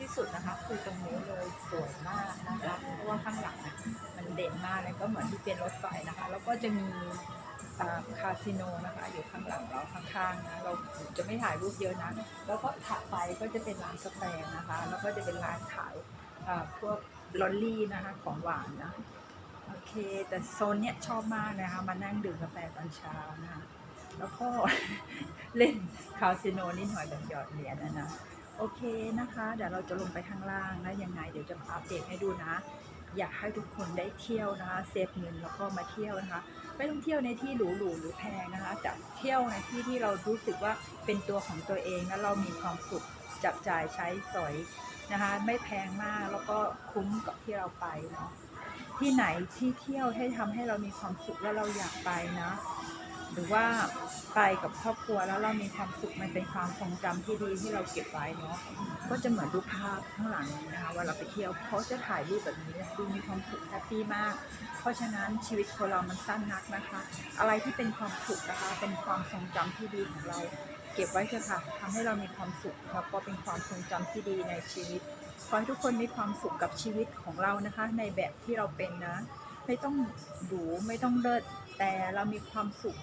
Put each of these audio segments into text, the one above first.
ที่สุดนะคะ คือตรงนี้เลยสวยมากนะคะเพราะว่าข้างหลังมันเด่นมากเลยก็เหมือนที่เป็นรถไฟนะคะ แล้วก็จะมีคาสิโนนะคะ อยู่ข้างหลังเราข้างๆนะเราจะไม่ถ่ายรูปเยอะนะแล้วก็ถัดไปก็จะเป็นร้านกาแฟนะคะ แล้วก็จะเป็นร้านขายพวกลอลลี่นะคะของหวานนะโอเค แต่โซนเนี้ยชอบมากนะคะ มานั่งดื่มกาแฟตอนเช้านะคะ แล้วก็เล่นคาสิโนนิดหน่อยแบบหยอดเหรียญนะนะ โอเคนะคะ เดี๋ยวเราจะลงไปข้างล่างนะยังไง เดี๋ยวจะอัปเดตให้ดูนะ อยากให้ทุกคนได้เที่ยวนะคะเซฟเงินแล้วก็มาเที่ยวนะคะไม่ต้องเที่ยวในที่หรูๆหรือแพงนะคะแต่เที่ยวในที่ที่เรารู้สึกว่าเป็นตัวของตัวเองแล้วเรามีความสุขจับจ่ายใช้สอยนะคะไม่แพงมากแล้วก็คุ้มกับที่เราไปเนาะที่ไหนที่เที่ยวให้ทำให้เรามีความสุขแล้วเราอยากไปนะ หรือว่าไปกับครอบครัวแล้วเรามีความสุขมันเป็นความทรงจำที่ดีที่เราเก็บไว้เนาะก็จะเหมือนรูปภาพข้างหลังนี้นะคะวลาเราไปเที่ยวเขาจะถ่ายรูปแบบนี้ดูมีความสุขแฮปปี้มาก เพราะฉะนั้นชีวิตคนเรามันสั้นนักนะคะ อะไรที่เป็นความสุขนะคะ เป็นความทรงจำที่ดีของเรา เก็บไว้เถอะค่ะทำให้เรามีความสุขแล้วก็เป็นความทรงจำที่ดีในชีวิตขอให้ทุกคนมีความสุขกับชีวิตของเรานะคะ ในแบบที่เราเป็นนะ ไม่ต้องหรูไม่ต้องเลิศแต่เรามีความสุข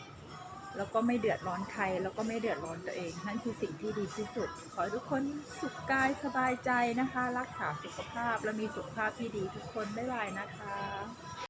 แล้วก็ไม่เดือดร้อนใคร แล้วก็ไม่เดือดร้อนตัวเอง นั่นคือสิ่งที่ดีที่สุด ขอให้ทุกคนสุขกายสบายใจนะคะ รักษาสุขภาพและมีสุขภาพที่ดีทุกคน บ๊ายบายนะคะ